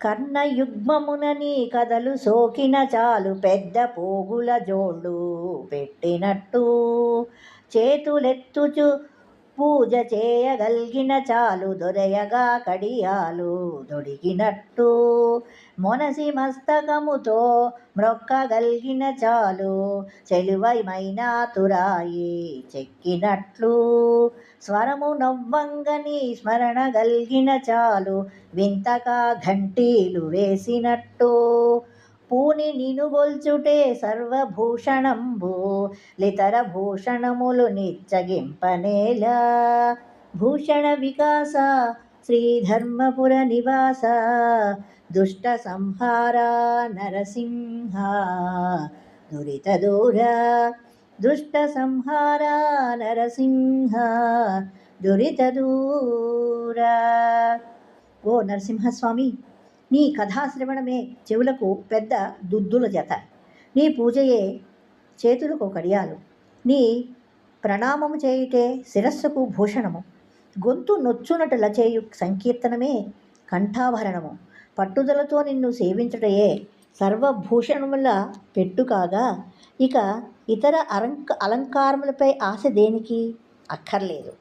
కర్ణయుగ్మమున నీ కథలు సోకిన చాలు పెద్ద పోగుల జోళ్ళు పెట్టినట్టు చేతులెత్తుచు పూజ చేయగలిగిన చాలు దొరయగా కడియాలు దొడిగినట్టు. మొనసి మస్తకముతో మ్రొక్కగలిగిన చాలు చెలువైమైన తురాయి చెక్కినట్లు. స్వరము నవ్వంగని స్మరణ గల్గిన చాలు వింతగా ఘంటీలు వేసినట్టు. పూని నినుగొల్చుటే సర్వభూషణంబు లితర భూషణములు నిచ్చగింపనేల. భూషణ వికాస శ్రీధర్మపుర నివాస దుష్ట సంహార నరసింహ. దురిత దూర దుష్ట సంహార నరసింహ. దురిత దూర. ఓ నరసింహస్వామి నీ కథాశ్రవణమే చెవులకు పెద్ద దుద్దుల జత. నీ పూజయే చేతులకు కడియాలు. నీ ప్రణామము చేయుటే శిరస్సుకు భూషణము. గొంతు నొచ్చునటల చేయు సంకీర్తనమే కంఠాభరణము. పట్టుదలతో నిన్ను సేవించుటయే సర్వభూషణముల పెట్టు కాగా ఇక ఇతర అలంక అలంకారములపై ఆశ దేనికి? అక్కర్లేదు.